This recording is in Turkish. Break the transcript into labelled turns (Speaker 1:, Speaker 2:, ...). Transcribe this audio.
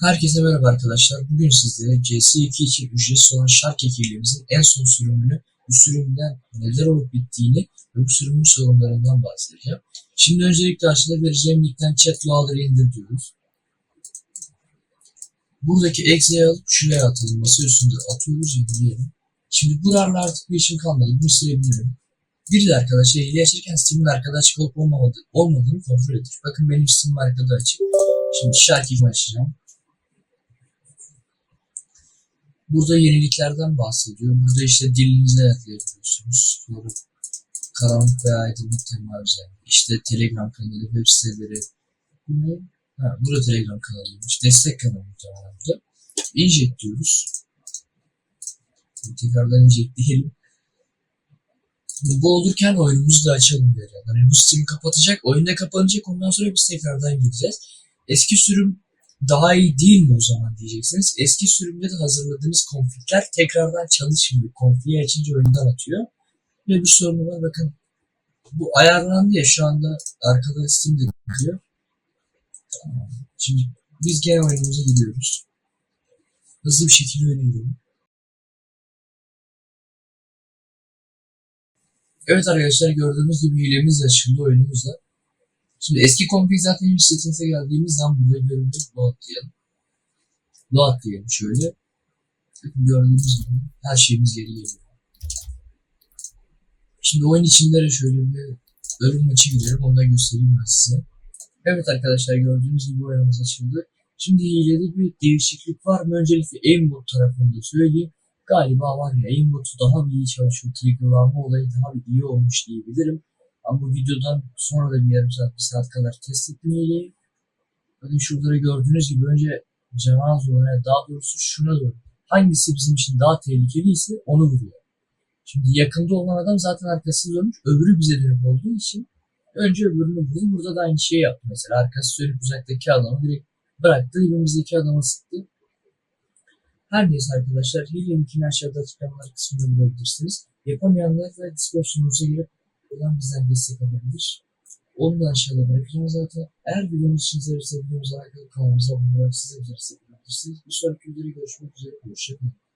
Speaker 1: Herkese merhaba arkadaşlar. Bugün sizlere CS2 için ücretsiz olan Shark ekibimizin en son sürümünü, bu sürümden neler olup bittiğini ve bu sürümün sorunlarından bahsedeceğim. Şimdi öncelikle aşağıda vereceğim linkten chat logger'ı indir diyoruz. Buradaki exe'yi alıp şuraya atalım. Masa üstünde atıyoruz ya diyelim. Şimdi buralarla artık bir işim kalmadı. Bunu silebilirim. Bir de arkadaşlar hile açarken Steam'in arkada açık olup olmadığı, olmadığını kontrol edin. Bakın benim Steam arkada açık. Şimdi Shark açacağım. Burada yeniliklerden bahsediyor. Burada işte dilinize ayarlayabiliyorsunuz. Sonra karanlık veya aydınlık tema özelliği. İşte Telegram kanalı, web siteleri. Bu ne? Ha, burada Telegram kanalıymış. Destek kanalı muhtemelen burada. Inject diyoruz. Tekrardan inject diyelim. Bu olurken oyunumuzu da açalım böyle. Hani bu Steam'i kapatacak, oyun da kapanacak. Ondan sonra biz tekrardan gideceğiz. Eski sürüm daha iyi değil mi o zaman diyeceksiniz. Eski sürümde de hazırladığınız konfigler tekrardan çalışmıyor. Konfiyi açınca oyundan atıyor. Ve bir sorunu var bakın. Bu ayarlandı ya şu anda arkada Steam'de gidiyor. Tamam. Şimdi biz gene oyunumuza gidiyoruz. Hızlı bir şekilde oyuna gidelim. Evet arkadaşlar gördüğünüz gibi hilemiz açıldı oyunumuzda. Şimdi eski config zaten settings'e geldiğimiz zaman burada göründü. Load diyelim. Load diyelim şöyle. Bakın gördüğünüz gibi her şeyimiz geri geliyor. Şimdi oyun içinde de şöyle bir bölüm maçı gidelim. Onu da göstereyim ben size. Evet arkadaşlar gördüğünüz gibi oyunumuz açıldı. Şimdi hilede bir değişiklik var mı? Öncelikle aimbot tarafında söyleyeyim. Galiba var ya aimbot'u daha iyi çalışıyor. Triggerlanma olayı daha bir iyi olmuş diyebilirim. Ama bu videodan sonra da bir yarım saat, bir saat kadar test hileyi. Bakın şurada gördüğünüz gibi önce canavar zoruna, daha doğrusu şuna doğru. Hangisi bizim için daha tehlikeliyse onu vuruyor. Şimdi yakında olan adam zaten arkası dönmüş, öbürü bize dönüp olduğu için önce öbürünü vurdu. Burada da aynı şeyi yaptı mesela. Arkası dönüp uzaktaki adamı direkt bıraktı, dibimizdeki adamı sıktı. Her neyse arkadaşlar, hile linkini aşağıda açıklamalar kısmında bulabilirsiniz. Yapamayanlar da Discord girip buradan bizden destek alabilir. Onu da aşağıda bırakacağım zaten. Eğer videomuz işinize yararsa videomuza alakalı kanalımıza abone olarak destek alabilirsiniz. Bir sonraki videoda görüşmek üzere. Hoşçakalın.